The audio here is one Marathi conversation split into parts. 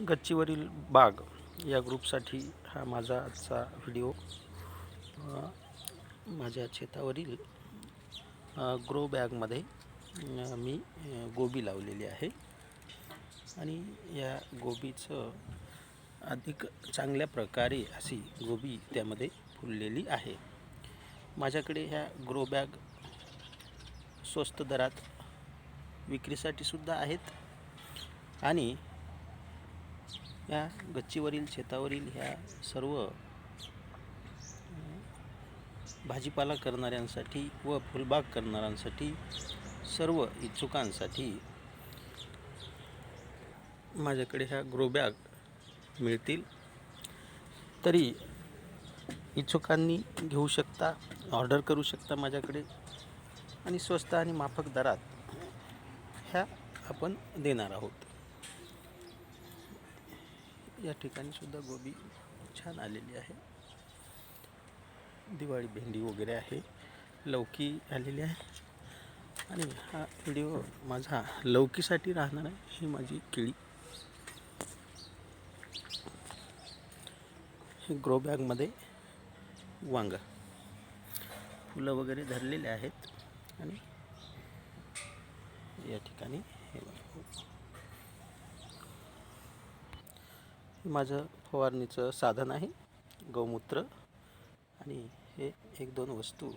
गच्चीवरील बाग या ग्रुपसाठी हा माझा आजचा व्हिडिओ. माझ्या शेतावरील ग्रो बॅगमध्ये मी गोबी लावलेली आहे. आणि या गोबीचं अधिक चांगल्या प्रकारे अशी गोबी त्यामध्ये फुललेली आहे. माझ्याकडे ह्या ग्रो बॅग स्वस्त दरात विक्रीसाठी सुद्धा आहेत. आणि या गच्चीवरील शेतावरील ह्या सर्व भाजीपाला करणाऱ्यांसाठी व फुलबाग करणाऱ्यांसाठी सर्व इच्छुकांसाठी माझ्याकडे ह्या ग्रो बॅग मिळतील. तरी इच्छुकांनी घेऊ शकता ऑर्डर करू शकता माझ्याकडे. आणि स्वस्त आणि माफक दरात ह्या आपण देणार आहोत. या ठिकाणी सुद्धा गोबी छान आलेली आहे. दिवाळी भेंडी वगैरे आहे. लौकी आलेली आहे. आणि हा व्हिडिओ माझा लौकीसाठी राहणार आहे ही माझी केळी. हे ग्रो बॅगमध्ये वांग. फुलं वगैरे धरलेले आहेत. आणि या ठिकाणी हे बघा. हे माझं फवारणीचं साधन आहे गौमूत्र. आणि हे एक दोन वस्तू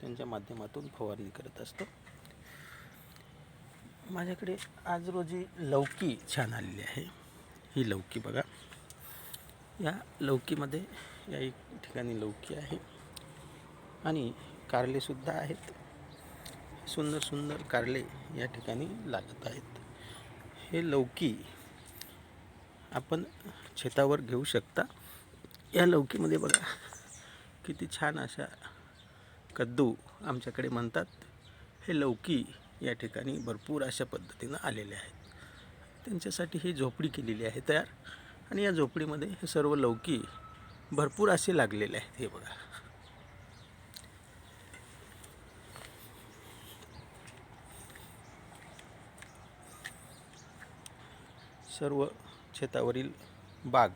त्यांच्या माध्यमातून फवारणी करत असतो. माझ्याकडे आज रोजी लौकी छान आलेली आहे. ही लौकी बघा. या लौकीमध्ये या एक ठिकाणी लौकी आहे. आणि कारलेसुद्धा आहेत. सुंदर सुंदर कारले या ठिकाणी लागत आहेत. हे लौकी आपण शेतावर घेऊ शकता. या लौकीमध्ये बघा किती छान अशा कद्दू आमच्याकडे म्हणतात. हे लौकी या ठिकाणी भरपूर अशा पद्धतीनं आलेले आहेत. त्यांच्यासाठी ही झोपडी केलेली आहे तयार. आणि या झोपडीमध्ये हे सर्व लौकी भरपूर असे लागलेले आहेत. हे बघा. सर्व शेतावरील बाग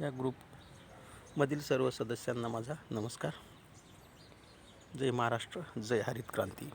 या ग्रुपमधील सर्व सदस्यांना माझा नमस्कार. जय महाराष्ट्र जय हरित क्रांती.